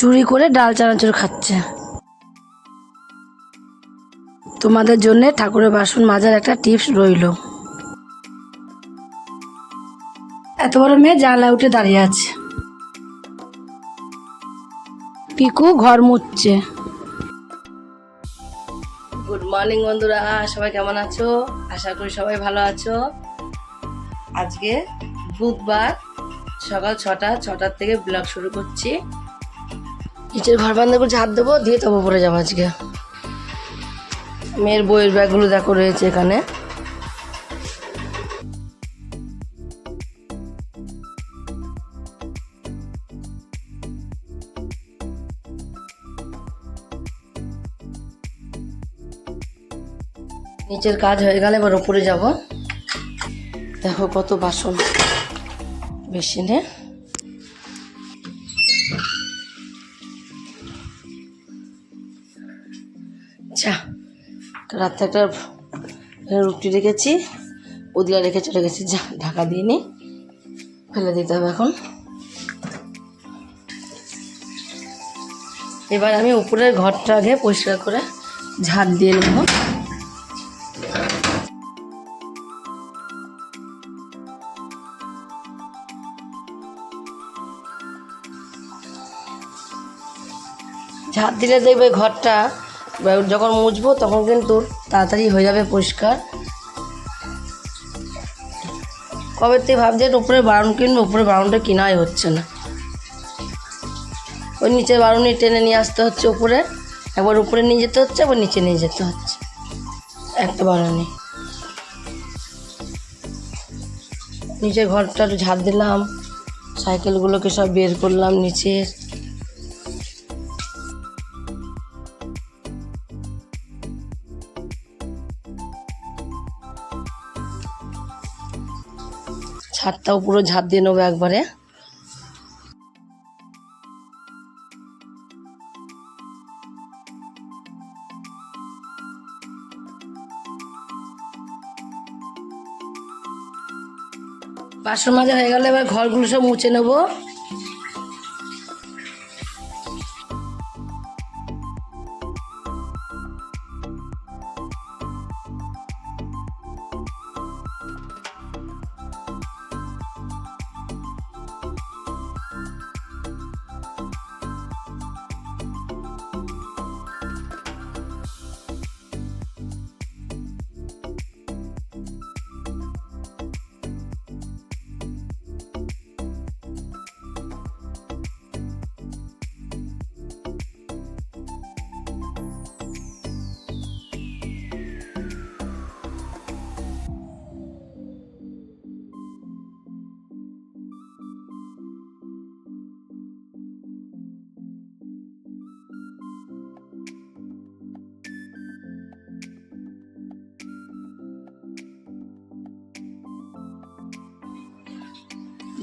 চুরি করে ডাল চানাচুর খাচ্ছে। তোমাদের জন্য ঠাকুরের বাসন মাজার একটা টিপস রইল। এত বড় মেয়ে জানলা উঠে দাঁড়িয়ে আছে। পিকু ঘর মুছছে। গুড মর্নিং বন্ধুরা, সবাই কেমন আছো? আশা করি সবাই ভালো আছো। আজকে বুধবার সকাল ছটা, ছটার থেকে ব্লগ শুরু করছি। নিচের ঘর বান্ধব করে ঝাড় দেবো, দিয়ে তবে পরে যাব আজকে। মেয়ের বইয়ের ব্যাগগুলো দেখো রয়েছে এখানে। নিচের কাজ হয়ে গেলে এবার উপরে যাব। দেখো কত বাসন। বেসিনে। যা রাত্রে একটা রুটি রেখেছি উদিয়া রেখে চলে গেছি ঢাকা দিয়ে নি, ফেলে দিতে হবে এখন। এবার আমি উপরের ঘরটা আগে পরিষ্কার করে ঝাড় দিয়ে নেব। ঝাঁট দিলে দেখবে ঘরটা যখন মুছবো তখন কিন্তু তাড়াতাড়ি হয়ে যাবে পরিষ্কার। কবে থেকে ভাবছি যে উপরে বারণ কিনবো? উপরে বারণটা কেনাই হচ্ছে না। ওই নিচের বারণই টেনে নিয়ে আসতে হচ্ছে উপরে। একবার উপরে নিয়ে যেতে হচ্ছে, একবার নিচে নিয়ে যেতে হচ্ছে। একটা বারণই নিচের ঘরটা ঝাড় দিলাম, সাইকেলগুলোকে সব বের করলাম নিচের ছাদটাও পুরো ঝাঁপ দিয়ে নেব একবারে। বাসন মাঝে হয়ে গেলে এবার ঘরগুলো সব মুছে নেব।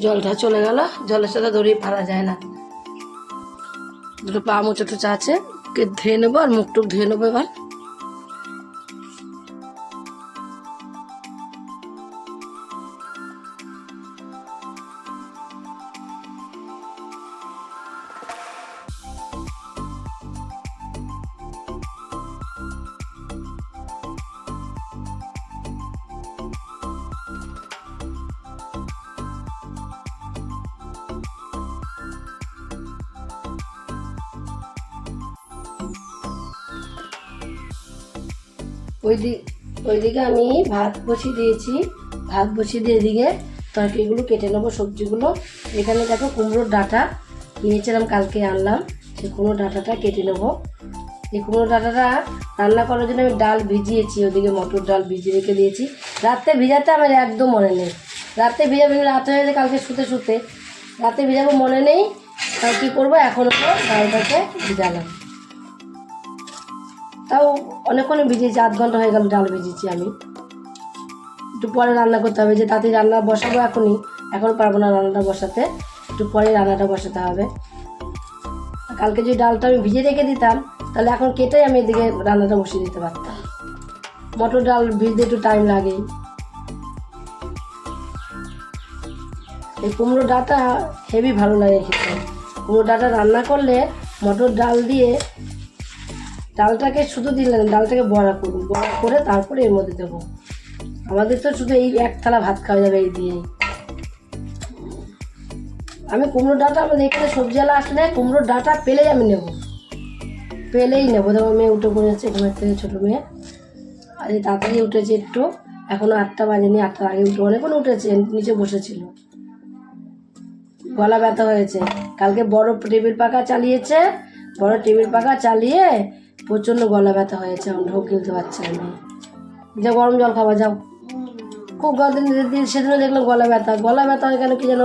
জলটা চলে গেল। জলের সাথে দড়ি পারা যায় না। দুটো পা মুচো টুচো আছে। ধুয়ে নেব আর মুখ টুক ধুয়ে নেব এবার। ওই দিক ওইদিকে আমি ভাত বসিয়ে দিয়েছি, ভাত বসিয়ে দিয়ে এদিকে তরকারিগুলো কেটে নেব, সবজিগুলো। এখানে দেখো কুমড়োর ডাঁটা কিনেছিলাম, কালকে আনলাম। সেই কুমড়ো ডাঁটাটা কেটে নেব। এই কুমড়ো ডাঁটাটা রান্না করার জন্য আমি ডাল ভিজিয়েছি ওদিকে মটর ডাল ভিজিয়ে রেখে দিয়েছি। রাত্রে ভিজাতে আমার একদম মনে নেই। রাত্রে ভিজাবো রাত হয়ে গেছে কালকে শুতে শুতে। রাতে ভিজাবো মনে নেই তাই কী করব? এখন ডালটাকে ভিজালাম। তাও অনেকক্ষণ ভিজিয়েছি আধ ঘণ্টা হয়ে গেল ডাল ভিজিয়েছি আমি। একটু পরে রান্না করতে হবে, যে তাতে রান্না বসাবো এখনই, এখন পারব না রান্নাটা বসাতে, একটু পরে রান্নাটা বসাতে হবে। কালকে যদি ডালটা আমি ভিজে রেখে দিতাম, তাহলে এখন কেটেই আমি এদিকে রান্নাটা বসিয়ে দিতে পারতাম। মটর ডাল ভিজতে একটু টাইম লাগে। এই কুমড়ো ডাটা হেভি ভালো লাগে খেতে। কুমড়ো ডাটা রান্না করলে মটর ডাল দিয়ে ডালটাকে শুধু দিলেন ডালটাকে বড়া করুন। বড়া করে তারপরে এর মধ্যে দেবো। আমাদের তো শুধু এই এক থালা ভাত খাওয়া যাবে এই দিয়েই। আমি কুমড়ো ডাঁটা আমাদের এখানে সবজিওয়ালা আসলে কুমড়োর ডাঁটা পেলেই আমি নেব। পেলেই নেব। দেখো মেয়ে উঠে পড়েছে ঘুমের থেকে ছোটো মেয়ে। আজ তাড়াতাড়ি উঠেছে একটু। এখনও আটটা বাজেনি, আটটার আগে উঠে অনেকক্ষণ উঠেছে, নিচে বসেছিল। গলা ব্যথা হয়েছে। কালকে বড় টেবিল পাখা চালিয়েছে, বড় টেবিল পাখা চালিয়ে প্রচণ্ড গলা ব্যথা হয়েছে এখন ঢোক গিলতে পারছি না। যা গরম জল খাওয়া যাও। খুব গদিন সেদিনও দেখলাম গলা ব্যথা। গলা ব্যথা হয়ে গেল কি যেন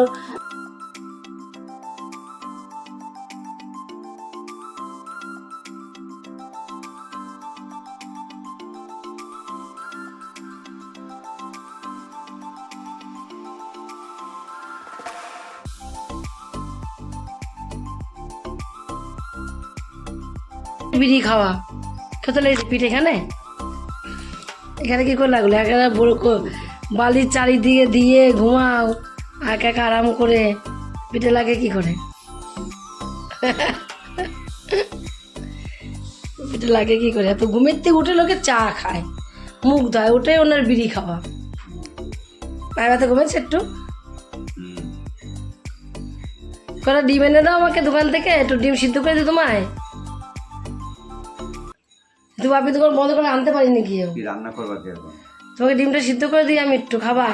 বিড়ি খাওয়া। খেতে লেগেছে পিঠে এখানে? এখানে কি করে লাগল? একেবারে বড় কো- বালির চারিদিকে দিয়ে ঘুমাও একা একা আরাম করে। পিঠে লাগে কি করে? পিঠে লাগে কি করে? এত ঘুমের থেকে উঠে লোকে চা খায় মুখ ধয় ওটাই ওনার বিড়ি খাওয়া। পায়ে ব্যথা ঘুমেছে একটু? কটা ডিম এনে দাও আমাকে দোকান থেকে একটু ডিম সিদ্ধ করে দিই তোমায়। বাপি দোকান বন্ধ করে আনতে পারিনি গিয়েও। কি রান্না করবা কি এখন? তোমাকে ডিমটা সিদ্ধ করে দিই আমি একটু খাবা?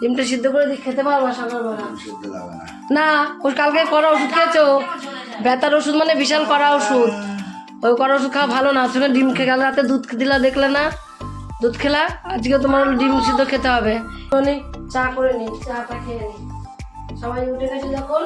ডিমটা সিদ্ধ করে দিই খেতে পারব সকালবেলা না। ওর কালকে করা ওষুধ খেয়েছো? ব্যথার ওষুধ মানে বিশাল করা ওষুধ। ওই করা ওষুধ খাওয়া ভালো না তুমি ডিম খেয়ে কাল রাতে দুধ দিলা দেখলে না? দুধ খেলা? আজকে তোমার ডিম সিদ্ধ খেতে হবে। চা করে নি চাটা খেয়ে নি। সবাই উঠে গেছে যখন?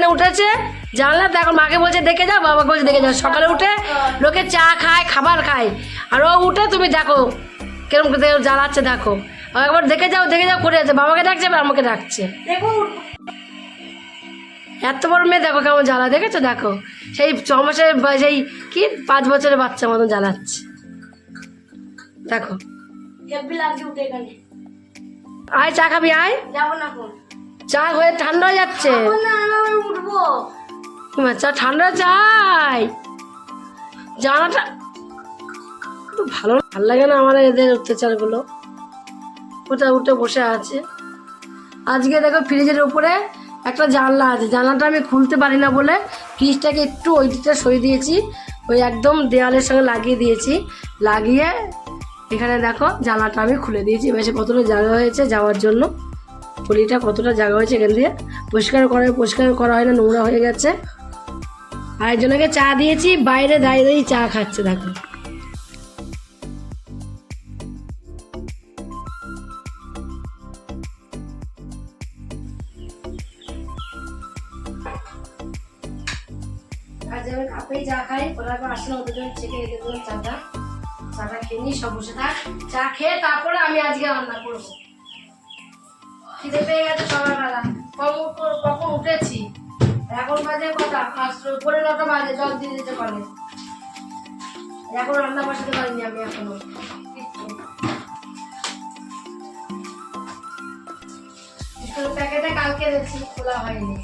এখানে উঠেছে জানলা তো এখন মাকে বলছে দেখে যাও বাবাকে বলছে দেখে যাও। সকালে উঠে লোকে চা খায় খাবার খায়। আর ও উঠে তুমি দেখো কেরম করে জ্বালাচ্ছে দেখো। একবার দেখে যাও দেখে যাও করে আছে। বাবাকে ডাকছে আবার আমাকে ডাকছে। এত বড় মেয়ে দেখো কেমন জ্বালা দেখেছ? দেখো। সেই ছ মাসের সেই কি পাঁচ বছরের বাচ্চা মতন জ্বালাচ্ছে। দেখো। আয় চা খাবি আয়। যাব না চা হয়ে ঠান্ডা হয়ে যাচ্ছে। চা ঠান্ডা চাই জানাটা ভালো ভালো লাগে না আমার এদের অত্যাচারগুলো। ওটা উঠে বসে আছে। আজকে দেখো ফ্রিজের উপরে একটা জানলা আছে। জানলাটা আমি খুলতে পারি না বলে ফ্রিজটাকে একটু ওই দিকটা সরিয়ে দিয়েছি। ওই একদম দেওয়ালের সঙ্গে লাগিয়ে দিয়েছি। লাগিয়ে এখানে দেখো জানলাটা আমি খুলে দিয়েছি। বেশি কতটা জায়গা হয়েছে যাওয়ার জন্য। পলিটা কতটা জায়গা হয়েছে এখান দিয়ে? পরিষ্কার করা পরিষ্কার করা হয় না, নোংরা হয়ে গেছে। আর একজনকে চা দিয়েছি, বাইরে দাঁড়িয়ে দাঁড়িয়ে চা খাচ্ছে, দেখো। চা খেয়ে চা খেয়ে তারপরে আমি আজকে রান্না করব। খিদে পেয়ে গেছে সকালবেলা। কখন কখন উঠেছি? এখন বাজে পাঁচটা পরে নটা বাজে, জল দিয়ে দিতে পারে এখন রান্না বসাতে পারিনি আমি এখনও। প্যাকেটে কালকে দেখছি, খোলা হয়নি।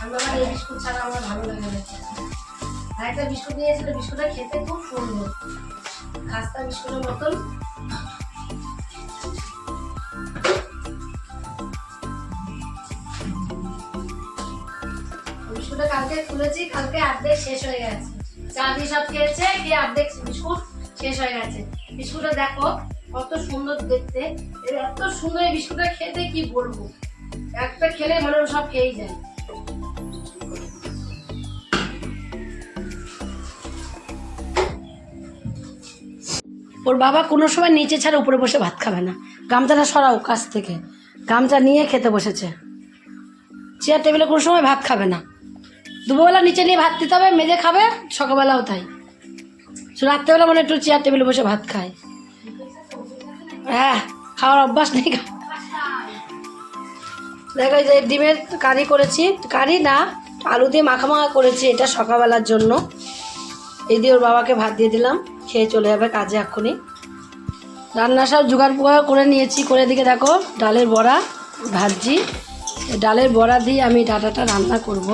আমি আমার এই বিস্কুট ছাড়া আমার ভালো লাগে না। আর একটা বিস্কুট নিয়েছিল বিস্কুটটা খেতে খুব সুন্দর। খাস্তা বিস্কুটের মতন। কালকে খুলেছি, কালকে অর্ধেক শেষ হয়ে গেছে। চা দিয়ে সব খেয়েছে, গিয়ে অর্ধেক বিস্কুট শেষ হয়ে গেছে। বিস্কুটটা দেখো, কত সুন্দর দেখতে। এত সুন্দর এই বিস্কুটটা খেতে কি বলব? একটা খেলে মানে সব খেয়েই যায়। ওর বাবা কোনো সময় নিচে ছাড়া উপরে বসে ভাত খাবে না। গামছাটা সরাও কাছ থেকে। গামছা নিয়ে খেতে বসেছে। চেয়ার টেবিলে কোনো সময় ভাত খাবে না। দুপুরবেলা নিচে নিয়ে ভাত দিতে হবে, মেজে খাবে, সকালবেলাও তাই। রাত্রেবেলা মানে একটু চেয়ার টেবিলে বসে ভাত খায়। হ্যাঁ খাওয়ার অভ্যাস নেই। দেখো যে ডিমের কারি করেছি। কারি না, আলু দিয়ে মাখা মাখা করেছি এটা সকালবেলার জন্য। এই দিয়ে ওর বাবাকে ভাত দিয়ে দিলাম, খেয়ে চলে যাবে কাজে এক্ষুনি। রান্না সব জোগাড় পোগাড় করে নিয়েছি, করে দিকে দেখো ডালের বড়া ভাজি ডালের বড়া দিয়ে আমি ডাটাটা রান্না করব।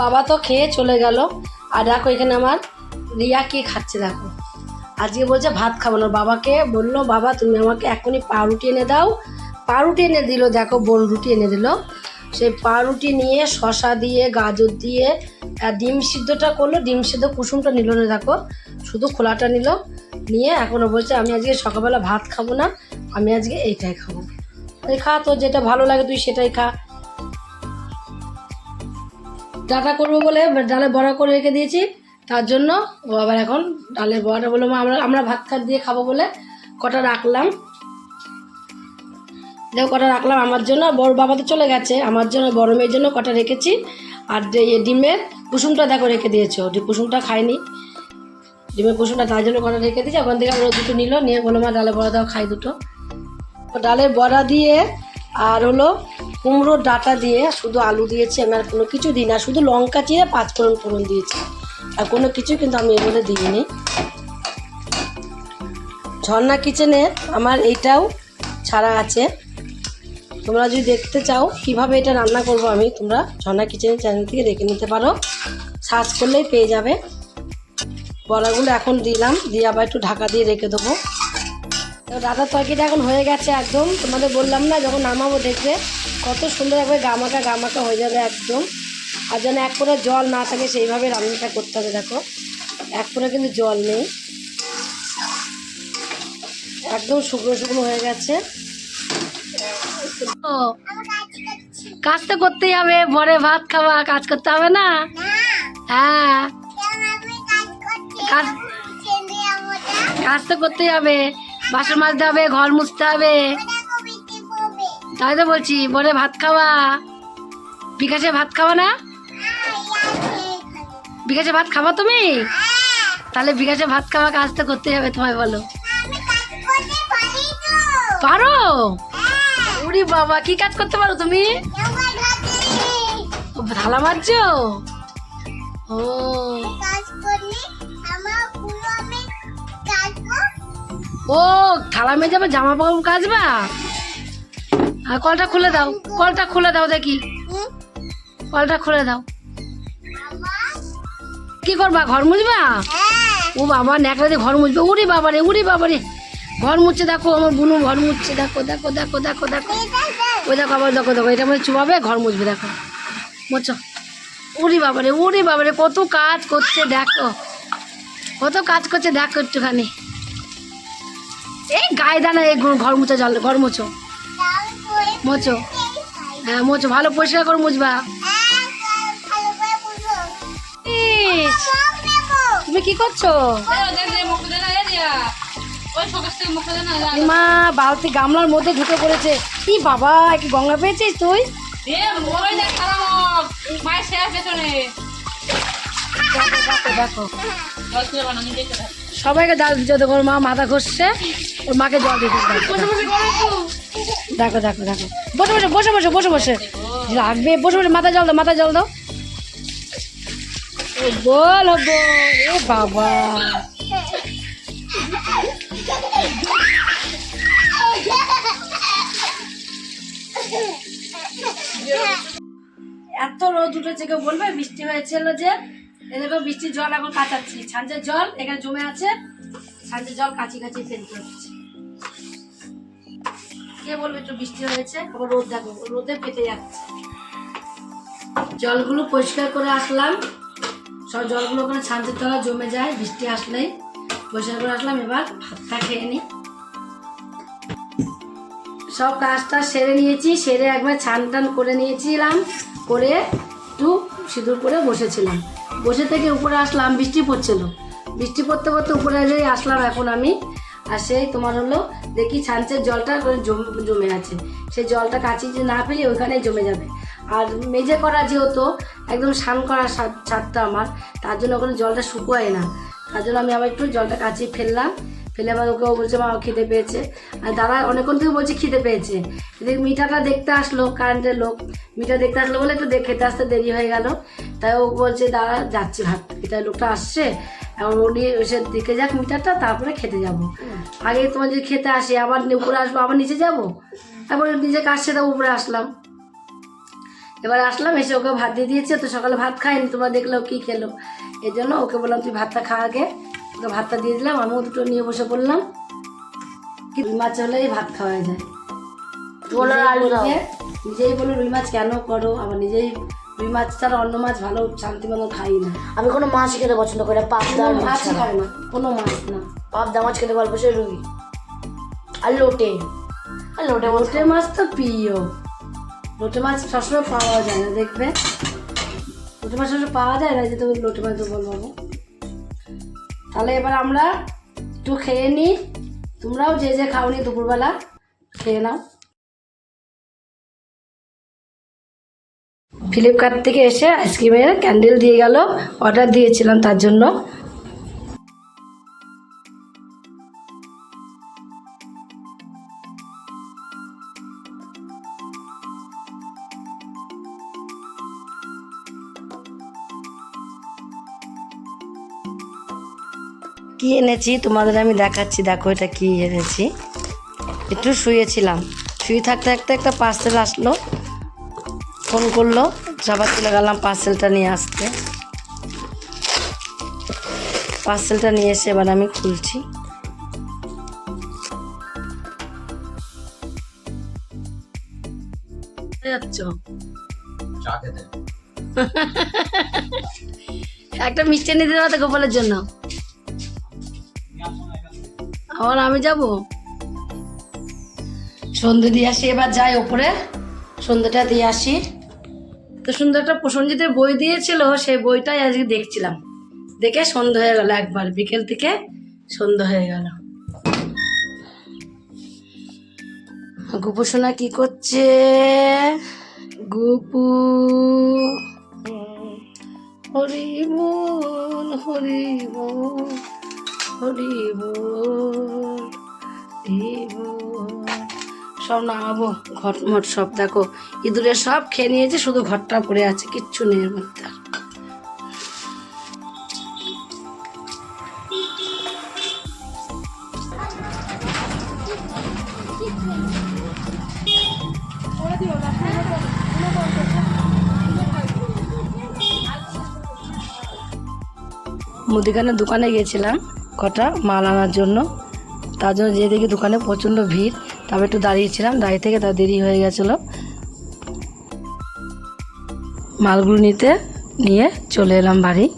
বাবা তো খেয়ে চলে গেল। আর দেখো এখানে আমার রিয়া কি খাচ্ছে দেখো। আজকে বলছে ভাত খাব না। বাবাকে বলল, বাবা, তুমি আমাকে এখনই পাউরুটি এনে দাও। পাউরুটি এনে দিল, দেখো বোন রুটি এনে দিল। সেই পাউরুটি নিয়ে শশা দিয়ে, গাজর দিয়ে ডিম সিদ্ধটা করল। ডিম সিদ্ধ কুসুমটা নিল না দেখো, শুধু খোলাটা নিল। নিয়ে এখনও বলছে, আমি আজকে সকালবেলা ভাত খাব না, আমি আজকে এইটাই খাব। এই খা তো যেটা ভালো লাগে তুই সেটাই খা। ডাটা করব বলে ডালে বড়া করে রেখে দিয়েছি। তার জন্য ও আবার এখন ডালের বড়াটা বলল, মা, আমরা আমরা ভাত খাট দিয়ে খাব বলে কটা রাখলাম। দেখো, কটা রাখলাম আমার জন্য। বড় বাবা তো চলে গেছে। আমার জন্য, বড় মেয়ের জন্য কটা রেখেছি। আর ডিমের কুসুমটা দেখো রেখে দিয়েছ। কুসুমটা খাইনি ডিমের কুসুমটা তার জন্য কটা রেখে দিয়েছি। ওখান থেকে ওরা দুটো নিল। নিয়ে বলল, মা, ডালে বড়া দাও, খাই দুটো। ডালের বড়া দিয়ে আর হলো কুমড়োর ডাটা দিয়ে শুধু আলু দিয়েছি আমি, আর কোনো কিছু দিই না শুধু লঙ্কা চিরে পাঁচ ফোড়ন ফোড়ন দিয়েছি। আর কোনো কিছু কিন্তু আমি এর মধ্যে দিইনি। ঝর্ণা কিচেনে আমার এইটাও ছাড়া আছে। তোমরা যদি দেখতে চাও কীভাবে এটা রান্না করব আমি, তোমরা ঝর্ণা কিচেনের চ্যানেল থেকে দেখে নিতে পারো। সার্চ করলেই পেয়ে যাবে। বড়াগুলো এখন দিলাম, দিয়ে আবার একটু ঢাকা দিয়ে রেখে দেবো। তো ডাটার তরকারিটা এখন হয়ে গেছে একদম। তোমাদের বললাম না যখন নামাবো দেখবে। কত সুন্দর একবার গামাকা গামাকা হয়ে যাবে একদম। আর যেন এক করে জল না থাকে সেইভাবে রান্নাটা করতে হবে দেখো। এক করে কিন্তু জল নেই। একদম শুকনো শুকনো হয়ে গেছে। কাজ তো করতেই হবে ভরে ভাত খাওয়া কাজ করতে হবে না? হ্যাঁ। কাজ কাজ তো করতেই হবে। বাসন মাজতে হবে, ঘর মুছতে হবে। তাই তো বলছি, বলে ভাত খাওয়া। বিকাশে ভাত খাওয়া না? বিকাশে ভাত খাওয়া তুমি? তাহলে বিকাশে ভাত খাওয়া কাজ তো করতেই হবে তোমায় বলো। পারো? উরি বাবা, কি কাজ করতে পারো তুমি? থালা মারছো ও। ও, থালা মেজে আবার জামা কাপড় কাচবা আর কলটা খুলে দাও, কলটা খুলে দাও দেখি। কলটা খুলে দাও। কি করবা, ঘর মুছবা? ও বাবা, ন্যাকড়া দিয়ে ঘর মুছবে। উরি বাবা রে উরি বাবা রে ঘর মুছছে দেখো, আমার বুনু ঘর মুছছে দেখো দেখো দেখো দেখো দেখো। ওই দেখো, আবার দেখো দেখো, এটা মানে চুবাবে, ঘর মুছবে, দেখো। মুছো। উরি বাবা রে উরি বাবা রে কত কাজ করছে, দেখো। কত কাজ করছে, দেখো একটুখানি। এই গায়ে দানা এই ঘর- মুছো জল ঘর মুছো। মোছো। হ্যাঁ মোছো। ভালো পরিষ্কার করে মুছবা। তুমি কি করছ? মা বালতি গামলার মধ্যে ঢুকে পড়েছে। কি বাবা কি গঙ্গা পেয়েছিস তুই? দেখো দেখো সবাইকে জল দিতে দেখো মা মাথা ঘষছে ওর মাকে জল দিতে দেখো দেখো দেখো। বসে বসে বসে বসে বসে বসে। লাগবে বসে বসে মাথা জল দাও মাথা জল দাও। বল এ বাবা। এত রোদ উঠেছে কেউ বলবে? বৃষ্টি হয়েছিল যে এদেরকে বৃষ্টির জল এখন কাচাচ্ছি। ছাঁচের জল এখানে জমে আছে। ছাঁচের জল কাচি কাচি ফেলতে হচ্ছে কে বলবে একটু বৃষ্টি হয়েছে? আবার রোদ দেখো, রোদে পেটে যাচ্ছে। জলগুলো পরিষ্কার করে আসলাম। সব জলগুলো ওখানে ছাঁচের তলা জমে যায়, বৃষ্টি আসলেই। পরিষ্কার করে আসলাম, এবার ভাতটা খেয়ে নিই সব কাজটা সেরে নিয়েছি, সেরে একবার ছান টান করে নিয়েছিলাম, করে একটু সিঁদুর করে বসেছিলাম। বসে থেকে উপরে আসলাম, বৃষ্টি পড়ছিল। বৃষ্টি পড়তে পড়তে উপরে এলেই আসলাম এখন আমি। আর সেই তোমার হলো, দেখি ছাঞ্চের জলটা জম- আছে। সেই জলটা কাচি যে না ফেলি ওইখানেই জমে যাবে। আর মেজে করা যেহেতু, একদম স্নান করা ছাদটা আমার, তার জন্য ওখানে জলটা শুকোয় না। তার জন্য আমি আবার একটু জলটা কাচিয়ে ফেললাম। ফেলে আবার ওকেও বলছে, মা খিদে পেয়েছে। আর দাদা অনেকক্ষণ থেকে বলছে, খিদে পেয়েছে। এদিকে মিঠাটা দেখতে আসলো কারেন্টের লোক। মিঠা দেখতে আসলো বলে একটু খেতে আসতে দেরি হয়ে গেল। তাই ও বলছে, দাদা, যাচ্ছে, ভাত এটা লোকটা আসছে। এখন উনি এসে দেখে যাক মিটারটা তারপরে খেতে যাব। আগে তোমার যদি খেতে আসি, আবার উপরে আসব, আবার নিচে যাব? তারপরে নিজে কাজ সেটা উপরে আসলাম? এবার আসলাম, এসে ওকে ভাত দিয়ে দিয়েছে। তো সকালে ভাত খাইনি, তোমরা দেখল কি খেলো? এই জন্য ওকে বললাম, তুই ভাতটা খা আগে। ভাতটা দিয়ে দিলাম আমিও দুটো নিয়ে বসে পড়লাম। কি রুই মাছ হলেই ভাত খাওয়া যায়। আলু। নিজেই বলো রুই মাছ কেন করো আবার নিজেই রুই মাছ ছাড়া অন্য মাছ ভালো শান্তি মতো খাই না। আমি কোনো মাছ খেতে পছন্দ করি না পাবদা মাছ খাই না কোনো মাছ না। পাবদা মাছ খেতে গল্প সে রুই। আর লোটে। আর লোটে লোটে মাছ তো প্রিয়। লোটে মাছ সবসময় পাওয়া যায় না দেখবে? লোটে মাছ সবসময় পাওয়া যায় না যে তুমি লোটে মাছ তো বলব? তাহলে এবার আমরা একটু খেয়ে নিই। তোমরাও যে যে খাওনি দুপুরবেলা, খেয়ে নাও। ফ্লিপকার্ট থেকে এসে আইসক্রিমের ক্যান্ডেল দিয়ে গেল অর্ডার দিয়েছিলাম তার জন্য। এনেছি তোমাদের আমি দেখাচ্ছি দেখো এটা কি এনেছি। একটু শুয়েছিলাম। শুয়ে থাকতে থাকতে একটা পার্সেল আসলো ফোন করল সবার চলে গেলাম পার্সেলটা নিয়ে আসতে। পার্সেলটা নিয়ে এসে এবার আমি খুলছি। একটা মিষ্টি দিতে পারতো গোপালের জন্য। আবার আমি যাব? সন্ধে দিয়ে আসি, এবার যাই ওপরে। সন্ধ্যেটা দিয়ে আসি। তো সুন্দর একটা প্রসঞ্জিতের বই দিয়েছিল, সেই বইটাই আজকে দেখছিলাম। দেখে সন্ধ্যা হয়ে গেল একবার, বিকেল থেকে সন্ধ্যা হয়ে গেল। গুপুসোনা কি করছে? গুপু হরি বল হরি বল সব নামাবো, ঘট মট সব দেখো। ইঁদুরের সব খেয়ে নিয়েছে, শুধু ঘরটা পড়ে আছে, কিচ্ছু নেই মধ্যে। মুদিখানার দোকানে গিয়েছিলাম কটা মাল আনার জন্য। তার জন্য যে দেখি দোকানে প্রচণ্ড ভিড়। তবে একটু দাঁড়িয়েছিলাম, দাঁড়িয়ে থেকে তার দেরি হয়ে গেছিল। মালগুলো নিতে, নিয়ে চলে এলাম বাড়ি।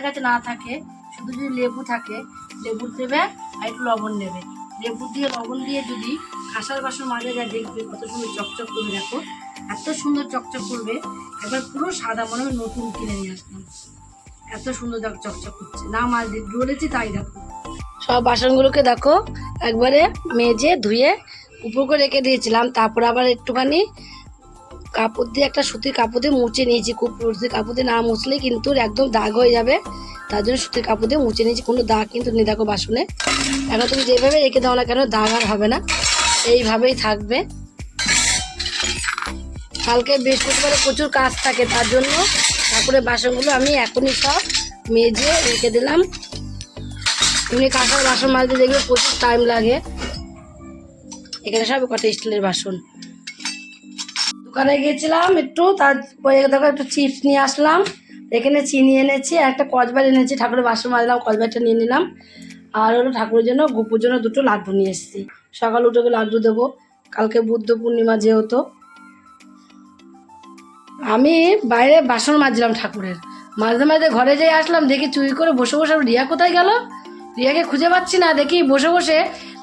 আমাদের কাছে না থাকে, শুধু যদি লেবু থাকে লেবু দেবে আর একটু লবণ নেবে। লেবু দিয়ে, লবণ দিয়ে যদি কাঁসার বাসন মাজা যায়, দেখবে কত সুন্দর চকচক করবে দেখো। এত সুন্দর চকচক করবে, একবার পুরো সাদা মনে হয় নতুন কিনে নিয়ে আসলাম। এত সুন্দর দেখো চকচক করছে। না মাছ দিয়ে তাই দেখো। সব বাসনগুলোকে দেখো, একবারে মেজে ধুয়ে উপর করে রেখে দিয়েছিলাম, তারপর আবার একটুখানি কাপড় দিয়ে একটা সুতির কাপড় দিয়ে মুছে নিয়েছি, খুব সুতির কাপড় দিয়ে না মুছলে কিন্তু একদম দাগ হয়ে যাবে। তার জন্য সুতির কাপড় দিয়ে মুছে নিয়েছি, কোনো দাগ কিন্তু নেই দেখো বাসনে। এখন তুমি যেভাবে রেখে দাও না কেন, দাগ আর হবে না। এইভাবেই থাকবে। কালকে বৃহস্পতিবারে প্রচুর কাজ থাকে, তার জন্য ঠাকুরের বাসনগুলো আমি এখনই সব মেজে রেখে দিলাম। এমনি কাঁসার বাসন মাজতে দেখবে প্রচুর টাইম লাগে। এখানে সব কটা স্টিলের বাসন। দোকানে গিয়েছিলাম, একটু তারপরে দেখো একটু চিপস নিয়ে আসলাম, এখানে চিনি এনেছি, আর একটা কচবার এনেছি, ঠাকুরের বাসন মাজলাম কচবারটা নিয়ে নিলাম, আর হলো ঠাকুরের জন্য, গুপুর জন্য দুটো লাড্ডু নিয়ে এসেছি। সকাল উঠে লাড্ডু দেবো, কালকে বুদ্ধ পূর্ণিমা যেহেতু। আমি বাইরে বাসন মাজলাম ঠাকুরের। মাঝে মাঝে ঘরে যেয়ে আসলাম, দেখি চুরি করে বসে বসে রিয়া কোথায় গেল? রিয়াকে খুঁজে পাচ্ছি না, দেখি বসে বসে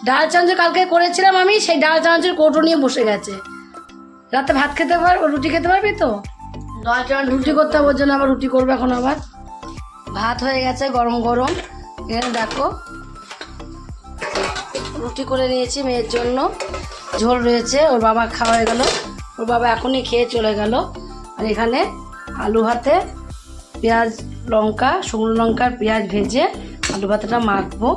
ডাল চানাচুর কালকে করেছিলাম আমি, সেই ডাল চানাচুর কৌটো নিয়ে বসে গেছে। রাতে ভাত খেতে পারব রুটি খেতে পারবি তো? রুটি করতে হবে জন্য আবার রুটি করবে এখন আবার। ভাত হয়ে গেছে গরম গরম। এখানে দেখো রুটি করে নিয়েছি মেয়ের জন্য। ঝোল রয়েছে ওর বাবা খাওয়া হয়ে গেল। ওর বাবা এখনই খেয়ে চলে গেল। আর এখানে আলু ভাতে পেঁয়াজ লঙ্কা শুকনো লঙ্কার পেঁয়াজ ভেজে আলু ভাতটা মাখবো।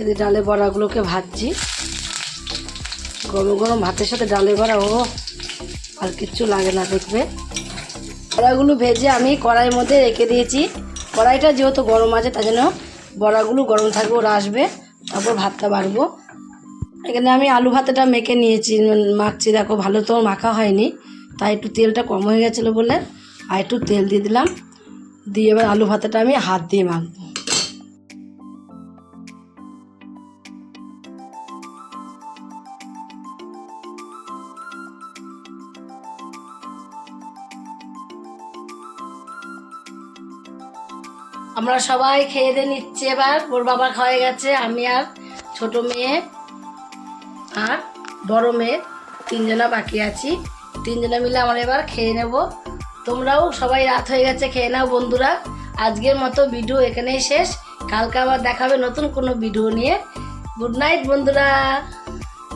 এদের ডালে বড়াগুলোকে ভাজছি। গরম গরম ভাতের সাথে ডালে বড়া ও আর কিচ্ছু লাগে না দেখবে। বড়াগুলো ভেজে আমি কড়াইয়ের মধ্যে রেখে দিয়েছি। কড়াইটা যেহেতু গরম আছে, তার জন্য বড়াগুলো গরম থাকবে, ওরা আসবে, তারপর ভাতটা বাড়বো। এখানে আমি আলু ভাতেটা মেখে নিয়েছি, মাখছি, দেখো ভালো তো মাখা হয়নি, তাই একটু তেলটা কম হয়ে গেছিল বলে, আর একটু তেল দিয়ে দিলাম। দিয়ে এবার আলু ভাতেটা আমি হাত দিয়ে মাখবো। আমরা সবাই খেয়ে দিয়ে নিচ্ছি এবার। ওর বাবা খাওয়া গেছে, আমি আর ছোট মেয়ে আর বড় মেয়ে, তিনজনা বাকি আছি। তিনজনা মিলে আমরা এবার খেয়ে নেব। তোমরাও সবাই রাত হয়ে গেছে, খেয়ে নাও বন্ধুরা। আজকের মতো ভিডিও এখানেই শেষ। কালকে আবার দেখাবে নতুন কোনো ভিডিও নিয়ে। গুড নাইট বন্ধুরা।